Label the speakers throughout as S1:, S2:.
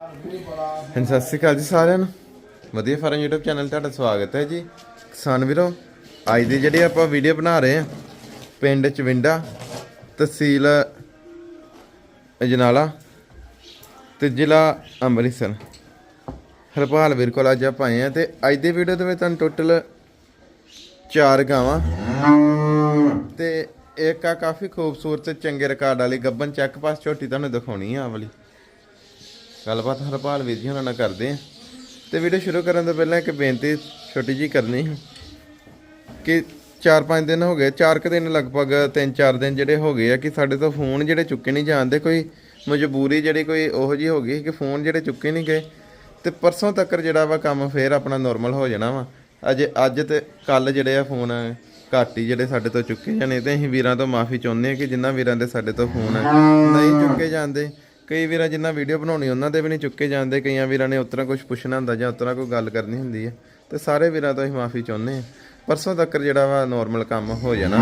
S1: ਹਾਂਜੀ, ਸਤਿ ਸ਼੍ਰੀ ਅਕਾਲ ਜੀ ਸਾਰਿਆਂ ਨੂੰ। ਵਧੀਆ ਫਾਰਮ YouTube ਚੈਨਲ ਤੁਹਾਡਾ ਸਵਾਗਤ ਹੈ ਜੀ। ਕਿਸਾਨ ਵੀਰੋ, ਅੱਜ ਦੀ ਜਿਹੜੀ ਆਪਾਂ ਵੀਡੀਓ ਬਣਾ ਰਹੇ ਹਾਂ, ਪਿੰਡ ਚਵਿੰਡਾ, ਤਹਿਸੀਲ ਅਜਨਾਲਾ ਤੇ ਜ਼ਿਲ੍ਹਾ ਅੰਮ੍ਰਿਤਸਰ। ਹਰਪਾਲ ਵੀਰ ਕੋਲ ਅੱਜ ਆਪਾਂ ਆਏ ਆ ਤੇ ਅੱਜ ਦੀ ਵੀਡੀਓ ਦੇ ਵਿੱਚ ਤੁਹਾਨੂੰ ਟੋਟਲ ਚਾਰ ਗਾਵਾਂ। ਤੇ ਇੱਕ ਆ ਕਾਫੀ ਖੂਬਸੂਰਤ ਚੰਗੇ ਰਿਕਾਰਡ ਵਾਲੀ ਗੱਬਨ ਚੱਕ ਪਾਸ ਝੋਟੀ ਤੁਹਾਨੂੰ ਦਿਖਾਉਣੀ ਆ ਵਾਲੀ। ਗੱਲਬਾਤ ਹਰਪਾਲ ਵੀਰ ਜੀ ਉਹਨਾਂ ਨਾਲ ਕਰਦੇ ਆ। ਤੇ ਵੀਡੀਓ ਸ਼ੁਰੂ ਕਰਨ ਤੋਂ ਪਹਿਲਾਂ ਇੱਕ ਬੇਨਤੀ ਛੋਟੀ ਜੀ ਕਰਨੀ ਸੀ ਕਿ 4-5 ਦਿਨ ਹੋ ਗਏ 4 ਕੁ ਦਿਨ ਲਗਭਗ 3-4 ਦਿਨ ਜਿਹੜੇ ਹੋ ਗਏ ਆ ਕਿ ਸਾਡੇ ਤੋਂ ਫੋਨ ਜਿਹੜੇ ਚੁੱਕੇ ਨਹੀਂ ਜਾਂਦੇ ਕੋਈ ਮਜਬੂਰੀ ਜਿਹੜੀ ਕੋਈ ਉਹੋ ਜੀ ਹੋ ਗਈ ਕਿ ਫੋਨ ਜਿਹੜੇ ਚੁੱਕੇ ਨਹੀਂ ਗਏ। ਤੇ ਪਰਸੋਂ ਤੱਕ ਜਿਹੜਾ ਵਾ ਕੰਮ ਫੇਰ ਆਪਣਾ ਨਾਰਮਲ ਹੋ ਜਾਣਾ ਵਾ। ਅੱਜ ਅੱਜ ਤੇ ਕੱਲ ਜਿਹੜੇ ਆ ਫੋਨ ਘੱਟ ਹੀ ਜਿਹੜੇ ਸਾਡੇ ਤੋਂ ਚੁੱਕੇ ਜਾਣੇ, ਤੇ ਅਸੀਂ ਵੀਰਾਂ ਤੋਂ ਮਾਫੀ ਚਾਹੁੰਦੇ ਆ ਕਿ ਜਿਨ੍ਹਾਂ ਵੀਰਾਂ ਦੇ ਸਾਡੇ ਤੋਂ ਫੋਨ ਨਹੀਂ ਚੁੱਕੇ ਜਾਂਦੇ। ਕਈ ਵੀਰਾਂ ਜਿਨ੍ਹਾਂ ਵੀਡੀਓ ਬਣਾਉਣੀ ਉਹਨਾਂ ਦੇ ਵੀ ਨਹੀਂ ਚੁੱਕੇ ਜਾਂਦੇ। ਕਈਆਂ ਵੀਰਾਂ ਨੇ ਉਤਰਾ ਕੁਝ ਪੁੱਛਣਾ ਹੁੰਦਾ ਜਾਂ ਉਤਰਾ ਕੋਈ ਗੱਲ ਕਰਨੀ ਹੁੰਦੀ ਹੈ। ਤੇ ਸਾਰੇ ਵੀਰਾਂ ਤੋਂ ਅਸੀਂ ਮਾਫੀ ਚਾਹੁੰਦੇ ਹਾਂ। ਪਰਸੋਂ ਤੱਕ ਜਿਹੜਾ ਵਾ ਨਾਰਮਲ ਕੰਮ ਹੋ ਜਾਣਾ।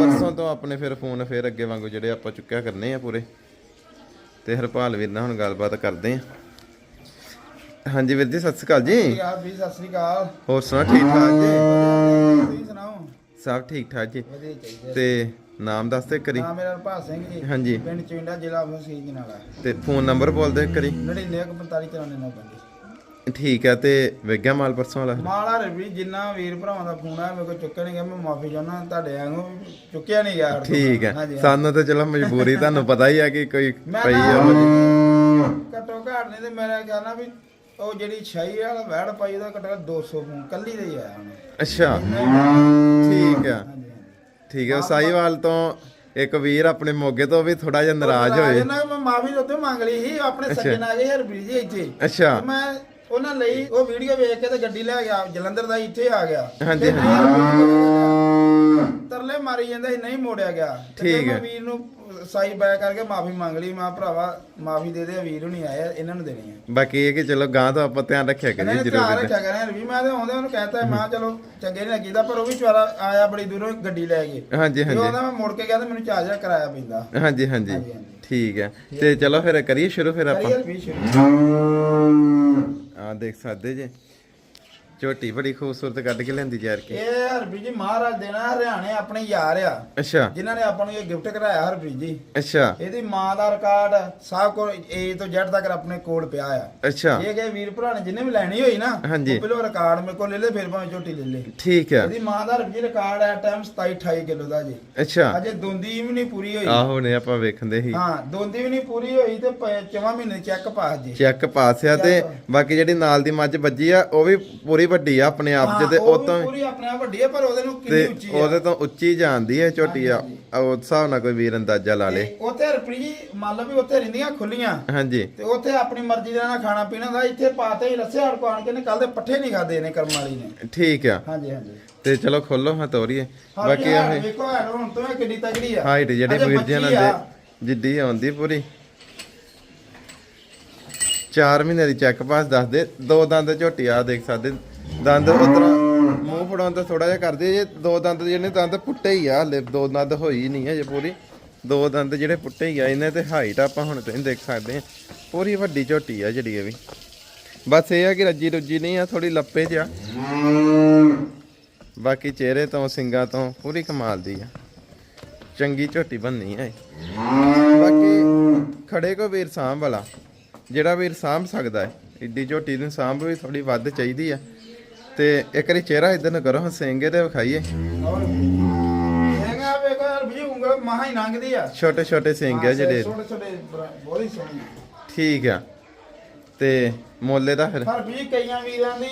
S1: ਪਰਸੋਂ ਤੋਂ ਆਪਣੇ ਫਿਰ ਫੋਨ ਫਿਰ ਅੱਗੇ ਵਾਂਗੂ ਜਿਹੜੇ ਆਪਾਂ ਚੁੱਕਿਆ ਕਰਨੇ ਆ ਪੂਰੇ। ਤੇ ਹਰਪਾਲ ਵੀਰ ਨਾਲ ਹੁਣ ਗੱਲਬਾਤ ਕਰਦੇ ਆ ਹਾਂਜੀ ਵੀਰ ਜੀ ਸਤਿ ਸ਼੍ਰੀ ਅਕਾਲ ਜੀ।
S2: ਯਾਰ ਵੀ ਸਤਿ ਸ੍ਰੀ ਅਕਾਲ।
S1: ਹੋਰ ਸੁਣਾ ਠੀਕ ਠਾਕ ਜੀ?
S2: ਤੁਸੀਂ ਸੁਣਾਓ?
S1: ਸਭ ਠੀਕ ਠਾਕ ਜੀ। ਤੇ ਨਾਮ ਦੱਸ ਦੇ ਕਰੀ
S2: ਨਾਮ ਮੇਰਾ ਹਰਪਾਲ ਸਿੰਘ ਜੀ।
S1: ਹਾਂਜੀ।
S2: ਪਿੰਡ ਚਿੰਡਾ ਜ਼ਿਲ੍ਹਾ ਫਸੀਲ ਜਨਾਲਾ
S1: ਤੇ ਫੋਨ ਨੰਬਰ ਬੋਲ ਦੇ ਕਰੀ
S2: 99459499
S1: ਠੀਕ ਹੈ ਤੇ ਵੇਗਿਆ ਮਾਲ ਪਰਸੋਂ ਵਾਲਾ।
S2: ਮਾਲਾ ਰਵੀ ਜਿੰਨਾ ਵੀਰ ਭਰਾਵਾਂ ਦਾ ਫੋਨ ਆ ਮੇਰੇ ਕੋਲ ਚੁੱਕਿਆ ਨਹੀਂ ਗਿਆ ਮੈਂ ਮਾਫੀ ਚਾਹੁੰਦਾ ਤੁਹਾਡੇ ਵਾਂਗੂ ਚੁੱਕਿਆ ਨਹੀਂ ਗਿਆ।
S1: ਠੀਕ ਹੈ। ਸਾਨੂੰ ਤਾਂ ਚਲੋ ਮਜਬੂਰੀ ਤੁਹਾਨੂੰ ਪਤਾ ਹੀ ਆ ਕਿ ਕੋਈ ਪਈ ਆ।
S2: ਘੱਟੋ ਘੱਟ ਨਹੀਂ ਤੇ ਮੇਰਾ ਕਹਿਣਾ ਵੀ ਉਹ ਜਿਹੜੀ ਛਾਈ ਵਾਲਾ ਵੈੜ ਪਾਈ ਉਹਦਾ ਘੱਟੋ ਘੱਟ 200 ਫੋਨ ਕੱਲੀ ਦੇ ਹੀ ਆਇਆ ਹੁਣ।
S1: ਅੱਛਾ। ਠੀਕ ਆ। ਠੀਕ ਹੈ ਸਾਈਵਾਲ ਤੋਂ ਇੱਕ ਵੀਰ ਆਪਣੇ ਮੋਗੇ ਤੋਂ ਵੀ ਥੋੜਾ ਜਿਹਾ ਨਾਰਾਜ਼ ਹੋਏ।
S2: ਨਾ ਮੈਂ ਮਾਫੀ ਉੱਤੇ ਮੰਗ ਲਈ ਸੀ ਆਪਣੇ ਸੱਜਣ ਆ ਗਏ ਯਾਰ ਵੀਰ ਜੀ ਇੱਥੇ।
S1: ਅੱਛਾ।
S2: ਮੈਂ ਉਹਨਾਂ ਲਈ ਉਹ ਵੀਡੀਓ ਵੇਖ ਕੇ ਤੇ ਗੱਡੀ ਲੈ ਗਿਆ ਜਲੰਧਰ ਦਾ ਇੱਥੇ ਆ ਗਿਆ।
S1: ਹਾਂਜੀ,
S2: ਨਹੀਂ ਤਰਲੇ ਮਾਰੀ ਜਾਂਦਾ ਸੀ ਨਹੀਂ ਮੋੜਿਆ ਗਿਆ। ਤੇ
S1: ਠੀਕ
S2: ਮੈਂ
S1: ਹੈ।
S2: ਵੀਰ ਨੂੰ ਸਾਈ ਬੈਕ ਕਰਕੇ ਮਾਫੀ ਮੰਗ ਲਈ ਮੈਂ ਭਰਾਵਾ ਮਾਫੀ ਦੇ ਦੇ ਵੀਰ ਨੂੰ ਨਹੀਂ ਆਇਆ ਇਹਨਾਂ ਨੂੰ ਦੇਣੀ ਹੈ
S1: ਬਾਕੀ ਇਹ ਕਿ ਚਲੋ ਗਾਂ ਤੋਂ ਆਪਾਂ ਧਿਆਨ ਰੱਖਿਆ
S2: ਇਹਨਾਂ
S1: ਕਰੀਏ
S2: ਨੇ ਧਿਆਨ
S1: ਜ਼ਰੂਰ
S2: ਰੱਖਿਆ ਕਰਾਂ ਵੀ ਮੈਂ ਤੇ ਆਉਂਦੇ ਉਹਨੂੰ ਕਹਿਤਾ ਮੈਂ ਕਿਹਾ ਚਲੋ ਚੰਗੇ ਨਹੀਂ ਲੱਗੀਦਾ ਪਰ ਉਹ ਵੀ ਚਵਾਰਾ ਆਇਆ ਬੜੀ ਦੂਰੋਂ ਗੱਡੀ ਲੈ ਕੇ।
S1: ਹਾਂਜੀ
S2: ਤੇ
S1: ਹਾਂਜੀ।
S2: ਉਹਦਾ ਮੈਂ ਮੁੜ ਕੇ ਗਿਆ ਤੇ ਮੈਨੂੰ ਚਾਰਜਰ ਕਰਾਇਆ ਪੈਂਦਾ।
S1: ਹਾਂਜੀ ਹਾਂਜੀ।
S2: ਹਾਂਜੀ, ਹਾਂਜੀ।
S1: ਠੀਕ ਹੈ। ਤੇ ਚਲੋ ਫਿਰ ਕਰੀਏ ਸ਼ੁਰੂ ਫਿਰ ਆਪਾਂ।
S2: ਕਰੀਏ ਵੀ ਸ਼ੁਰੂ।
S1: ਆ ਦੇਖ ਸਕਦੇ ਜੇ। ਝੋਟੀ ਬੜੀ ਖੂਬਸੂਰਤ ਕੱਢ ਕੇ ਲੈਂਦੀ ਯਾਰ ਕੇ।
S2: ਇਹ ਹਰਬੀਰ ਜੀ ਮਹਾਰਾਜ ਦੇਣਾ ਹਰਿਆਣੇ ਆਪਣੇ ਯਾਰ ਆ।
S1: ਅੱਛਾ।
S2: ਜਿਨ੍ਹਾਂ ਨੇ ਆਪਾਂ ਨੂੰ ਇਹ ਗਿਫਟ ਕਰਾਇਆ ਹਰਬੀਰ ਜੀ।
S1: ਅੱਛਾ।
S2: ਇਹਦੀ ਮਾਂ ਦਾ ਰਿਕਾਰਡ ਸਭ ਕੋਲ ਏ ਤੋਂ Z ਤੱਕ ਆਪਣੇ ਕੋਲ ਪਿਆ ਆ।
S1: ਅੱਛਾ।
S2: ਇਹ ਕਿ ਵੀਰ ਭਰਾ ਨੇ ਜਿੰਨੇ ਵੀ ਲੈਣੀ ਹੋਈ ਨਾ
S1: ਹਾਂਜੀ।
S2: ਉਹ ਪਹਿਲਾਂ ਰਿਕਾਰਡ ਮੇਰੇ ਕੋਲ ਲੈ ਲੈ ਫਿਰ ਭਾਵੇਂ ਝੋਟੀ ਲੈ ਲੈ।
S1: ਠੀਕ ਹੈ
S2: ਇਹਦੀ ਮਾਂ ਦਾ ਹਰਬੀਰ ਰਿਕਾਰਡ ਆ ਟਾਈਮ 27 28 ਕਿਲੋ ਦਾ ਜੀ।
S1: ਅੱਛਾ।
S2: ਅਜੇ ਦੋਂਦੀ ਵੀ ਨਹੀਂ ਪੂਰੀ ਹੋਈ।
S1: ਆਹੋ ਨੇ ਆਪਾਂ ਵੇਖਦੇ ਸੀ।
S2: ਹਾਂ ਦੋਂਦੀ ਵੀ ਨਹੀਂ ਪੂਰੀ ਹੋਈ ਤੇ ਪ- ਚੌਵਾਂ ਮਹੀਨੇ ਚੈੱਕ ਪਾਸ ਜੀ
S1: ਚੈੱਕ ਪਾਸ ਆ ਤੇ ਬਾਕੀ ਜਿਹੜੀ ਨਾਲ ਦੀ ਮੱਝ ਵੱਜੀ ਆ ਉਹ ਵੀ ਪੂਰੀ ਵੱਡੀ ਆ ਆਪਣੇ ਆਪ ਚ ਤੇ
S2: ਉਹ
S1: ਤੋਂ
S2: ਪੂਰੀ ਆਪਣੇ ਆਪ ਵੱਡੀ ਹੈ ਪਰ ਉਹਦੇ ਨੂੰ
S1: ਤੇ
S2: ਕਿੰਨੀ ਉੱਚੀ ਆ।
S1: ਉਹਦੇ ਤੋਂ ਉੱਚੀ ਜਾਂਦੀ ਹੈ ਝੋਟੀ ਆ। ਉਸ ਹਿਸਾਬ ਨਾਲ ਕੋਈ ਵੀਰ ਅੰਦਾਜ਼ਾ ਲਾ ਲੇ।
S2: ਉੱਥੇ ਜੀ ਮੰਨ ਲਓ ਵੀ ਉੱਥੇ ਰਹਿੰਦੀਆਂ ਖੁੱਲੀਆਂ।
S1: ਹਾਂਜੀ।
S2: ਤੇ ਉੱਥੇ ਆਪਣੀ ਮਰਜ਼ੀ ਦਾ ਨਾਲ ਖਾਣਾ ਪੀਣਾ ਦਾ ਇੱਥੇ ਪਾਤੇ ਹੀ ਰੱਸੇ ਹੜ ਆਣ ਕੇ ਨੇ ਕੱਲ ਦੇ ਪੱਠੇ ਨਹੀਂ ਖਾਦੇ ਨੇ ਕਰਮ ਵਾਲੀ ਨੇ।
S1: ਠੀਕ ਆ।
S2: ਹਾਂਜੀ ਹਾਂਜੀ।
S1: ਤੇ ਚਲੋ ਖੋਲੋ ਹਾਂ ਤੋਰੀਏ।
S2: ਬਾਕੀ
S1: ਬਾਕੀ ਆ
S2: ਵੇਖੋ ਹੈਡ ਹੁਣ ਤੋਂ ਇਹ ਕਿੰਨੀ ਤਗੜੀ ਆ।
S1: ਹਾਈਟ ਜਿਹੜੀ
S2: ਅਜੇ
S1: ਵੀਰ ਜੀ
S2: ਬੱਚੀ
S1: ਨਾਲ
S2: ਆ।
S1: ਦੇ ਜਿੱਡੀ ਆਉਂਦੀ ਪੂਰੀ। 4 ਮਹੀਨੇ ਦੀ ਚੈੱਕ ਪਾਸ ਦੱਸ ਦੇ ਦੋ ਦੰਦ ਝੋਟੀ ਆ ਦੇਖ ਸਕਦੇ। ਦੰਦ ਉਤਰਾ ਮੂੰਹ ਫੜਾਉਣ ਤਾਂ ਥੋੜਾ ਜਿਹਾ ਕਰਦੇ ਜੇ ਦੋ ਦੰਦ ਜਿਹੜੇ ਦੰਦ ਪੁੱਟੇ ਹੀ ਆ, ਹਲੇ ਦੋ ਦੰਦ ਹੋਈ ਨਹੀਂ ਹਜੇ ਪੂਰੀ। ਦੋ ਦੰਦ ਜਿਹੜੇ ਪੁੱਟੇ ਹੀ ਆ, ਇਹਨਾਂ ਤੇ ਹਾਈਟ ਆਪਾਂ ਹੁਣ ਤੁਸੀਂ ਦੇਖ ਸਕਦੇ ਆ। ਪੂਰੀ ਵੱਡੀ ਝੋਟੀ ਆ ਜਿਹੜੀ ਇਹ ਵੀ। ਬਸ ਇਹ ਆ ਕਿ ਰੱਜੀ ਰੁੱਜੀ ਨਹੀਂ ਆ ਥੋੜੀ ਲੱਪੇ 'ਚ ਆ। ਬਾਕੀ ਚਿਹਰੇ ਤੋਂ, ਸਿੰਗਾਂ ਤੋਂ ਪੂਰੀ ਕਮਾਲ ਦੀ ਆ। ਚੰਗੀ ਝੋਟੀ ਬੰਨੀ ਆ ਬਾਕੀ ਖੜੇ ਕੋ ਵੀਰ ਸਾਂਭ ਵਾਲਾ, ਜਿਹੜਾ ਵੀਰ ਸਾਂਭ ਸਕਦਾ ਹੈ ਇੱਡੀ ਝੋਟੀ ਨੂੰ ਸਾਂਭ ਵੀ ਥੋੜੀ ਵੱਧ ਚਾਹੀਦੀ ਆ। ਤੇ ਇੱਕ ਵਾਰੀ ਚਿਹਰਾ ਇਧਰ ਨੂੰ ਕਰੋ ਹਸੇਂਗੇ ਤੇ ਵਿਖਾਈਏ।
S2: ਹੈਗਾ ਵੇਖੋ ਯਾਰ ਵੀ ਉਂਗਲ ਮਹਾ ਹੀ ਲੰਘਦੀ ਆ।
S1: ਛੋਟੇ ਛੋਟੇ ਸਿੰਗ ਆ ਜਿਹੜੇ।
S2: ਛੋਟੇ ਛੋਟੇ ਬਹੁਤ ਹੀ ਸੋਹਣੀ
S1: ਠੀਕ ਆ। ਤੇ ਮੋਲੇ ਦਾ ਫਿਰ?
S2: ਪਰ ਵੀ ਕਈਆਂ ਵੀਰਾਂ ਦੀ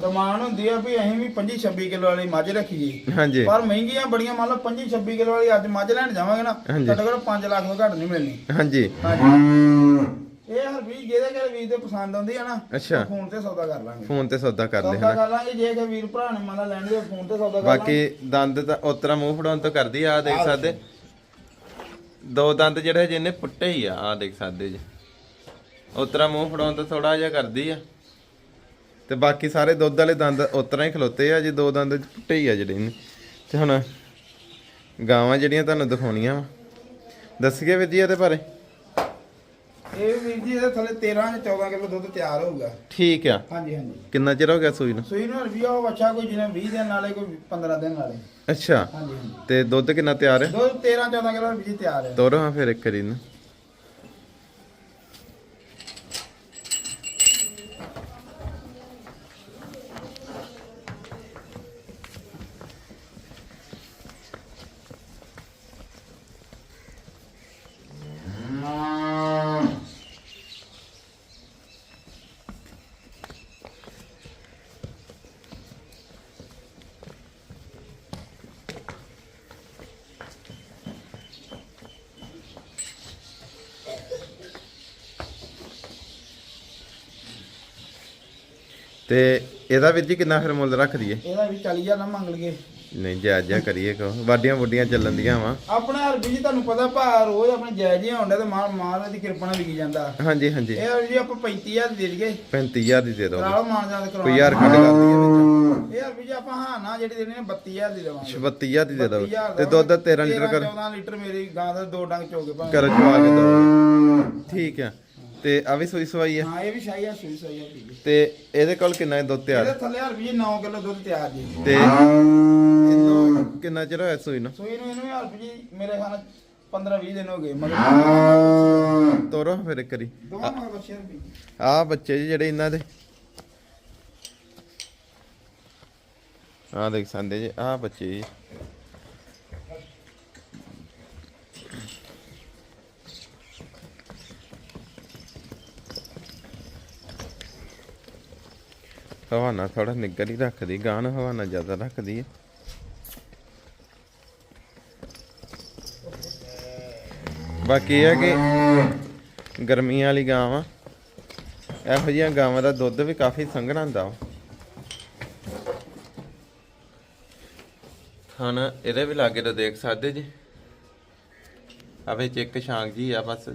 S2: ਡਿਮਾਂਡ ਹੁੰਦੀ ਆ ਵੀ ਅਸੀਂ ਵੀ 25 26 ਕਿਲੋ ਵਾਲੀ ਮੱਝ ਰੱਖੀਏ।
S1: ਹਾਂਜੀ।
S2: ਪਰ ਮਹਿੰਗੀਆਂ ਬੜੀਆਂ ਮੰਨ ਲਓ 25 26 ਕਿਲੋ ਵਾਲੀ ਅੱਜ ਮੱਝ ਲੈਣ ਜਾਵਾਂਗੇ ਨਾ। ਘੱਟੋ ਘੱਟ 5 ਲੱਖ ਤੋਂ ਘੱਟ ਨਹੀਂ ਮਿਲਣੀ।
S1: ਹਾਂਜੀ।
S2: ਹਾਂਜੀ। ਇਹ ਹਰ ਵੀ ਜਿਹਦੇ ਘਰ ਵੀਰ ਦੇ ਪਸੰਦ ਆਉਂਦੀ ਆ ਨਾ
S1: ਅੱਛਾ।
S2: ਫੋਨ ਤੇ ਸੌਦਾ ਕਰ ਲਾਂਗੇ।
S1: ਫੋਨ ਤੇ ਸੌਦਾ ਕਰ ਲੈ
S2: ਸੌਦਾ
S1: ਹਨਾ?
S2: ਕਰ ਲਾਂਗੇ ਜੇ ਕਿ ਵੀਰ ਭਰਾ ਨੇ ਮੰਨ ਲੈਣੀ ਉਹ ਫੋਨ ਤੇ ਸੌਦਾ ਕਰ
S1: ਬਾਕੀ ਦੰਦ ਤਾਂ ਉਤਰਾ ਮੂੰਹ ਫੜਾਉਣ ਤੋਂ ਕਰਦੀ ਆ ਆਹ ਦੇਖ ਸਕਦੇ? ਦੋ ਦੰਦ ਜਿਹੜੇ ਜਿਹਨੇ ਪੁੱਟੇ ਹੀ ਆ ਆ ਦੇਖ ਸਕਦੇ ਜੀ। ਉਤਰਾ ਮੂੰਹ ਫੜਾਉਣ ਤੋਂ ਥੋੜਾ ਜਿਹਾ ਕਰਦੀ ਆ। ਤੇ ਬਾਕੀ ਸਾਰੇ ਦੁੱਧ ਵਾਲੇ ਦੰਦ ਉਤਰਾ ਹੀ ਖਲੋਤੇ ਆ ਜੀ ਦੋ ਦੰਦ ਪੁੱਟੇ ਹੀ ਆ ਜਿਹੜੇ ਨੇ ਤੇ ਹੁਣ ਗਾਵਾਂ ਜਿਹੜੀਆਂ ਤੁਹਾਨੂੰ ਦਿਖਾਉਣੀਆਂ ਵਾ। ਦੱਸੀਏ ਵੀਰ ਜੀ ਇਹਦੇ ਬਾਰੇ।
S2: ਇਹ ਵੀਰ ਜੀ ਇਹਦੇ ਥੱਲੇ 13 ਜਾਂ 14 ਕਿਲੋ ਦੁੱਧ ਤਿਆਰ ਹੋਊਗਾ।
S1: ਠੀਕ ਆ।
S2: ਹਾਂਜੀ ਹਾਂਜੀ।
S1: ਕਿੰਨਾ ਚਿਰ ਹੋ ਗਿਆ ਸੂਈ ਨੂੰ?
S2: ਸੂਈ ਨੂੰ ਵੀ ਉਹ ਬੱਚਾ ਕੋਈ ਜਿਹਨੇ 20 ਦਿਨ ਨਾਲੇ ਕੋਈ 15 ਦਿਨ ਨਾਲੇ।
S1: ਅੱਛਾ।
S2: ਹਾਂਜੀ ਹਾਂਜੀ।
S1: ਤੇ ਦੁੱਧ ਕਿੰਨਾ ਤਿਆਰ ਹੈ?
S2: ਦੁੱਧ 13 14 ਕਿਲੋ ਵੀਰ ਜੀ ਤਿਆਰ ਹੈ।
S1: ਤੋਰੋ ਹਾਂ ਫਿਰ ਇੱਕ ਵਾਰੀ ਨੂੰ। ਤੇ ਇਹਦਾ ਵੀਰ ਜੀ ਕਿੰਨਾ ਫਿਰ ਮੁੱਲ ਰੱਖ ਦਈਏ
S2: ਇਹਦਾ ਵੀ 40000 ਨਾ ਮੰਗ ਲਈਏ।
S1: ਨਹੀਂ ਜਾਇਜ਼ ਜਿਹਾ ਕਰੀਏ ਕੋ ਵਾਡੀਆਂ ਵੁੱਡੀਆਂ ਚੱਲਣ ਦੀਆਂ ਵਾ।
S2: ਆਪਣੇ ਹਰਬੀ ਜੀ ਤੁਹਾਨੂੰ ਪਤਾ ਭਾ ਰੋਜ਼ ਆਪਣੇ ਜਾਇਜ਼ ਹੀ ਹੁੰਦਾ ਤੇ ਮਾਰ ਮਾਰ ਦੀ ਕਿਰਪਾ ਨਾਲ ਵਿਕੀ ਜਾਂਦਾ।
S1: ਹਾਂਜੀ ਹਾਂਜੀ।
S2: ਇਹ ਜੀ ਆਪਾਂ 35000 ਦੇ ਦਈਏ।
S1: 35000 ਦੀ ਦੇ ਦੋ
S2: ਲਓ ਮਾਨ ਜਾਨ ਕਰਵਾ
S1: ਕੋਈ ਯਾਰ ਕੱਢ ਕਰ ਦਈਏ ਵਿੱਚ
S2: ਇਹ ਹਰਬੀ ਜੀ ਆਪਾਂ ਹਾਂ ਨਾ ਜਿਹੜੀ ਦੇਣੀ ਨੇ 32000 ਦੀ ਦੇਵਾਂਗੇ।
S1: 32000 ਦੀ ਦੇ ਦੋ
S2: 32,000
S1: ਤੇ ਦੁੱਧ 13 ਲੀਟਰ ਕਰ
S2: 14 ਲੀਟਰ ਮੇਰੀ ਗਾਂ ਦਾ ਦੋ ਡੰਗ ਚੋਗੇ ਭਾਵੇਂ।
S1: ਕਰ ਚਵਾ ਕੇ ਦੋ ਠੀਕ ਆ। ਤੇ ਆ ਵੀ ਸੋਈ ਸਵਾਈ ਆ।
S2: ਹਾਂ ਇਹ ਵੀ ਸ਼ਾਹੀ ਆ ਸੂਈ ਸੂਈ ਆ
S1: ਤੇ ਇਹਦੇ ਕੋਲ ਕਿੰਨਾ ਹੈ ਦੁੱਧ ਤਿਆਰ?
S2: ਇਹਦੇ ਥੱਲੇ ਹਰਬੀ ਜੀ 9 ਕਿਲੋ ਦੁੱਧ ਤਿਆਰ ਜੀ।
S1: ਤੇ ਇਹਨੂੰ ਕਿੰਨਾ ਚਿਰ ਹੋਇਆ ਸੂਈ ਨੂੰ?
S2: ਸੂਈ ਨੂੰ ਇਹਨੂੰ ਹਰਬੀ ਜੀ ਮੇਰੇ ਖਿਆਲ ਨਾਲ 15 20 ਦਿਨ ਹੋ ਗਏ ਮਗਰ
S1: ਤੋਰੋ ਫਿਰ ਇੱਕ ਵਾਰੀ।
S2: ਦੋਵਾਂ ਮਗਰ ਬੱਚੇ ਹਰਬੀ
S1: ਆ ਬੱਚੇ ਜੀ ਜਿਹੜੇ ਇਹਨਾਂ ਦੇ। ਆ ਦੇਖ ਸੰਦੇ ਜੀ ਆ ਬੱਚੇ ਜੀ। ਹਵਾਨਾ ਥੋੜਾ ਨਿੱਗਰ ਹੀ ਰੱਖਦੀ ਗਾਂ ਨੂੰ ਹਵਾਨਾ ਜ਼ਿਆਦਾ ਰੱਖਦੀ ਹੈ ਬਾਕੀ ਇਹ ਹੈ ਕਿ ਗਰਮੀਆਂ ਵਾਲੀ ਗਾਂ ਵਾ ਇਹੋ ਜਿਹੀਆਂ ਗਾਵਾਂ ਦਾ ਦੁੱਧ ਵੀ ਕਾਫੀ ਸੰਘਣਾ ਹੁੰਦਾ ਵਾ। ਹੁਣ ਇਹਦੇ ਵੀ ਲਾਗੇ ਤਾਂ ਦੇਖ ਸਕਦੇ ਜੀ। ਆ ਵਿੱਚ ਇੱਕ ਸ਼ਾਂਕ ਜੀ ਆ ਬਸ।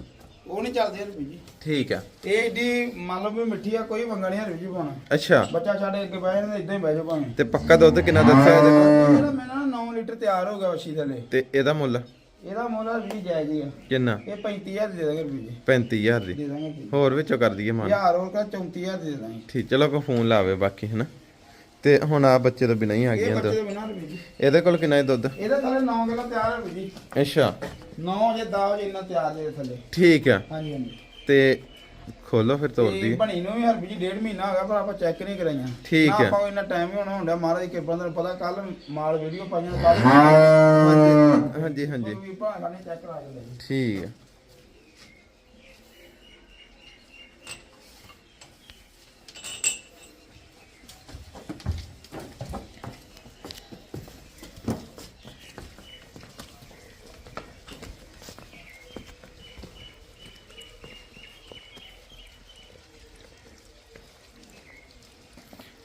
S2: ਉਹ ਨਹੀਂ ਚੱਲਦੇ ਹਰਬੀ ਜੀ
S1: ਠੀਕ ਆ।
S2: ਇਹ ਏਡੀ ਮੰਨ ਲਓ ਵੀ ਮਿੱਠੀ ਆ ਕੋਈ ਵੰਗਾ ਨਹੀਂ ਹਰਬੀ ਜੀ ਪਾਉਣਾ।
S1: ਅੱਛਾ।
S2: ਬੱਚਾ ਛੱਡ ਅੱਗੇ ਬਹਿ ਜਾਂਦਾ ਇਦਾਂ ਹੀ ਬਹਿ ਜਾ ਭਾਵੇਂ।
S1: ਤੇ ਪੱਕਾ ਦੁੱਧ ਕਿੰਨਾ ਦੱਸਿਆ ਇਹਦੇ ਕੋਲ?
S2: ਜਿਹੜਾ ਮੈਂ ਨਾ 9 ਲੀਟਰ ਤਿਆਰ ਹੋ ਗਿਆ ਵਸ਼ੀ ਥੱਲੇ
S1: ਤੇ ਇਹਦਾ ਮੁੱਲ?
S2: ਇਹਦਾ ਮੁੱਲ ਜੀ ਜਾਇਜ਼ ਹੀ ਆ।
S1: ਕਿੰਨਾ?
S2: ਇਹ 35000 ਦੇ ਦਾਂਗੇ ਜੀ
S1: 35000 ਦੀ।
S2: ਦੇ ਦਾਂਗੇ
S1: ਹੋਰ ਵਿੱਚੋਂ ਕਰ ਦਈਏ ਮਾਨ
S2: ਯਾਰ ਹੋਰ ਕਾ 34000 ਦੇ ਦਾਂਗੇ।
S1: ਠੀਕ ਚਲੋ ਕੋ ਫੋਨ ਲਾਵੇ ਬਾਕੀ ਹਨਾ? ਤੇ ਹੁਣ ਆ ਬੱਚੇ ਤੋਂ ਬਿਨਾਂ ਹੀ ਆ
S2: ਇਹ ਬੱਚੇ ਦੇ ਜੀ
S1: ਇਹਦੇ ਕੋਲ ਕਿੰਨਾ ਹੈ ਦੁੱਧ?
S2: ਇਹਦੇ ਥੱਲੇ 9 ਕਿਲੋ ਤਿਆਰ ਹਰਬੀ ਜੀ
S1: ਅੱਛਾ।
S2: 9 ਜੇ 10 ਜੇ ਇੰਨਾ ਤਿਆਰ ਦੇ ਥੱਲੇ।
S1: ਠੀਕ ਆ।
S2: ਹਾਂਜੀ ਹਾਂਜੀ।
S1: ਤੇ ਖੋਲੋ ਫਿਰ ਤੋੜ
S2: ਤੇ
S1: ਦੀ।
S2: ਬਣੀ ਨੂੰ ਵੀ ਹਰਬੀ ਜੀ ਡੇਢ ਮਹੀਨਾ ਹੋ ਗਿਆ ਪਰ ਆਪਾਂ ਚੈੱਕ ਨਹੀਂ ਕਰਾਈਆਂ।
S1: ਠੀਕ
S2: ਨਾ
S1: ਹੈ।
S2: ਆਪਾਂ ਇੰਨਾ ਟਾਈਮ ਹੀ ਹੋਣਾ ਹੁੰਦਾ ਮਹਾਰਾਜ ਦੀ ਕਿਰਪਾ ਨਾਲ ਪਤਾ ਕੱਲ ਮਾਲ ਵੀਡੀਓ ਪਾਈਆਂ ਨੂੰ ਬਾਅਦ
S1: ਹਾਂਜੀ। ਹਾਂਜੀ ਹਾਂਜੀ।
S2: ਵੀ ਭਾਣਾ ਖਾਣੇ ਚੈੱਕ ਕਰਾ ਕੇ
S1: ਠੀਕ ਆ।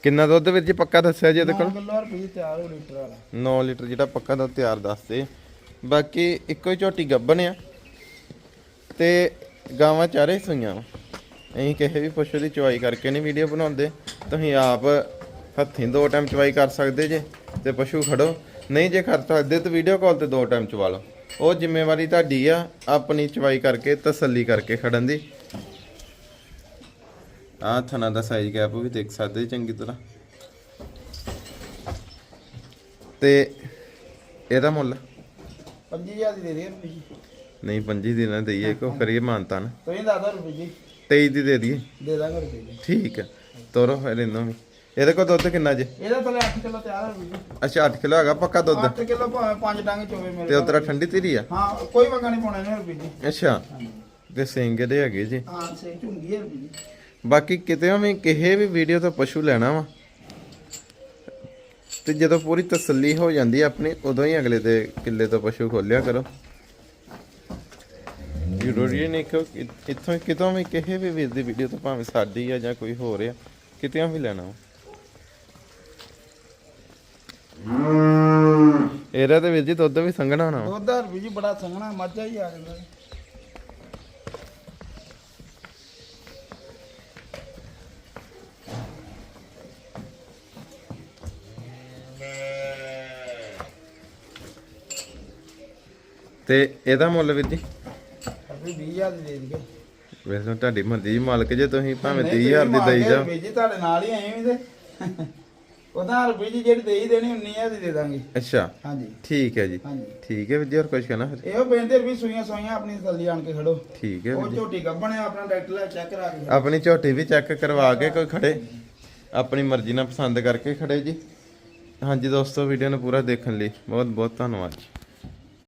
S1: ਕਿੰਨਾ ਦੁੱਧ ਵਿੱਚ ਪੱਕਾ ਦੱਸਿਆ ਜੀ ਇਹਦੇ ਕੋਲ?
S2: 9 ਕਿਲੋ ਰੁਪਏ ਤਿਆਰ ਹੋ ਲੀਟਰ ਵਾਲਾ।
S1: 9 ਲੀਟਰ ਜਿਹੜਾ ਪੱਕਾ ਦਾ ਤਿਆਰ ਦੱਸਦੇ। ਬਾਕੀ ਇੱਕੋ ਹੀ ਝੋਟੀ ਗੱਬਣ ਆ। ਤੇ ਗਾਵਾਂ ਚਾਰੇ ਸੂਈਆਂ ਅਸੀਂ ਕਿਸੇ ਵੀ ਪਸ਼ੂ ਦੀ ਚਵਾਈ ਕਰਕੇ ਨਹੀਂ ਵੀਡੀਓ ਬਣਾਉਂਦੇ। ਤੁਸੀਂ ਆਪ ਹੱਥੀਂ ਦੋ ਟਾਈਮ ਚਵਾਈ ਕਰ ਸਕਦੇ ਜੇ ਤੇ ਪਸ਼ੂ ਖੜੋ। ਨਹੀਂ ਜੇ ਕਰ ਸਕਦੇ ਤਾਂ ਵੀਡੀਓ ਕਾਲ ਤੇ ਦੋ ਟਾਈਮ ਚਵਾ ਲਓ। ਉਹ ਜ਼ਿੰਮੇਵਾਰੀ ਤੁਹਾਡੀ ਆ ਆਪਣੀ ਚਵਾਈ ਕਰਕੇ ਤਸੱਲੀ ਕਰਕੇ ਖੜਨ ਦੀ। ਆਹ ਥਣਾ ਦਾ ਸਾਈਜ਼ ਗੈਪ ਵੀ ਦੇਖ ਸਕਦੇ ਚੰਗੀ ਤਰ੍ਹਾਂ। ਤੇ ਇਹਦਾ ਮੁੱਲ?
S2: 25000 ਦੀ ਦੇ ਦੇ ਰੁਪਏ
S1: ਨਹੀਂ 25 ਦਿਨਾਂ ਦੇਈਏ ਕੋ ਕਰੀਏ ਮਾਨਤਾ ਨਾ।
S2: ਤੁਸੀਂ ਦੱਸ ਦੋ ਰੁਪਏ ਜੀ।
S1: 23 ਦੀ ਦੇ ਦਈਏ।
S2: ਦੇ ਦਾਂਗੇ ਰੁਪਏ ਜੀ।
S1: ਠੀਕ ਹੈ ਤੋਰੋ ਫਿਰ ਇਹਨੂੰ ਵੀ। ਇਹਦੇ ਕੋਲ ਦੁੱਧ ਕਿੰਨਾ ਜੇ?
S2: ਇਹਦਾ ਥੱਲੇ 8 ਕਿਲੋ ਤਿਆਰ ਹੋ ਜੀ।
S1: ਅੱਛਾ 8 ਕਿਲੋ ਹੈਗਾ ਪੱਕਾ ਦੁੱਧ?
S2: 8 ਕਿਲੋ ਭਾਵੇਂ 5 ਡੰਗ ਚੋਵੇ ਮੇਰੇ
S1: ਤੇ ਉਤਰਾ ਠੰਡੀ ਤੇਰੀ ਆ?
S2: ਹਾਂ ਕੋਈ ਵੰਗਾ ਨਹੀਂ ਪਾਉਣਾ ਇਹਨੇ ਰੁਪਏ ਜੀ।
S1: ਅੱਛਾ ਤੇ ਸਿੰਘ ਦੇ ਹੈਗੇ ਜੀ।
S2: ਹਾਂ ਸੇ ਝੁੰਗੀ ਹੈ ਰੁਪਏ ਜੀ।
S1: ਬਾਕੀ ਕਿਤੇ ਵੀ ਕਿਸੇ ਵੀ ਵੀਡੀਓ ਤੋਂ ਪਸ਼ੂ ਲੈਣਾ ਵਾ ਤੇ ਜਦੋਂ ਪੂਰੀ ਤਸੱਲੀ ਹੋ ਜਾਂਦੀ ਹੈ ਆਪਣੀ ਉਦੋਂ ਹੀ ਅਗਲੇ ਦੇ ਕਿੱਲੇ ਤੋਂ ਪਸ਼ੂ ਖੋਲਿਆ ਕਰੋ ਜ਼ਰੂਰੀ ਨਹੀਂ ਕਿ ਇੱਥੋਂ ਕਿਤੋਂ ਵੀ ਕਿਸੇ ਵੀ ਵੀਰ ਦੀ ਵੀਡੀਓ ਤੋਂ ਭਾਵੇਂ ਸਾਡੀ ਆ ਜਾਂ ਕੋਈ ਹੋਰ ਆ ਕਿਤੇ ਵੀ ਲੈਣਾ ਵਾ ਇਹਦਾ ਤੇ ਵੀਰ ਜੀ ਦੁੱਧ ਵੀ ਸੰਘਣਾ ਹੋਣਾ ਵਾ।
S2: ਦੁੱਧ ਰੁਪਏ ਜੀ ਬੜਾ ਸੰਘਣਾ ਮੱਝਾ ਹੀ ਆ ਜਾਂਦਾ ਜੀ।
S1: ਤੇ ਇਹਦਾ ਮੁੱਲ ਵੀਰ ਜੀ?
S2: ਰੁਪਏ 20000 ਦੀ ਦੇ ਦਈਏ।
S1: ਵੈਸੇ ਤੁਹਾਡੀ ਮਰਜ਼ੀ ਮਾਲਕ ਜੇ ਤੁਸੀਂ ਭਾਵੇਂ
S2: ਨਹੀਂ,
S1: 30000 ਦੀ ਦੇਈ
S2: ਕੇ ਵੀਰ ਜੀ ਤੁਹਾਡੇ ਨਾਲ ਹੀ ਆਏ ਵੀ ਤੇ। ਉਹਦਾ ਰੁਪਏ ਜੀ ਜਿਹੜੀ ਦੇਈ ਦੇਣੀ 19000 ਦੀ ਦੇ ਦਾਂਗੇ।
S1: ਅੱਛਾ।
S2: ਹਾਂਜੀ।
S1: ਠੀਕ ਹੈ ਜੀ।
S2: ਹਾਂਜੀ।
S1: ਠੀਕ ਹੈ ਵੀਰ ਜੀ ਹੋਰ ਕੁਝ ਕਹਿਣਾ ਫਿਰ?
S2: ਇਹੋ ਬੇਨਤੀ ਵੀ ਸੂਈਆਂ ਸੂਈਆਂ ਆਪਣੀ ਤਸੱਲੀ ਆਣ ਕੇ ਖੜੋ।
S1: ਠੀਕ ਹੈ
S2: ਉਹ
S1: ਜੀ।
S2: ਝੋਟੀ ਗੱਬਣੇ ਆਪਣਾ ਡਾਕਟਰ ਲੈ ਚੈੱਕ ਕਰਾ ਕੇ
S1: ਆਪਣੀ ਝੋਟੀ ਵੀ ਚੈੱਕ ਕਰਵਾ ਕੇ ਕੋਈ ਖੜੇ। ਆਪਣੀ ਮਰਜ਼ੀ ਨਾਲ ਪਸੰਦ ਕਰਕੇ ਖੜੇ ਜੀ। ਹਾਂਜੀ ਦੋਸਤੋ ਵੀਡੀਓ ਨੂੰ ਪੂਰਾ ਦੇਖਣ ਲਈ ਬਹੁਤ ਬਹੁਤ ਧੰਨਵਾਦ ਜੀ।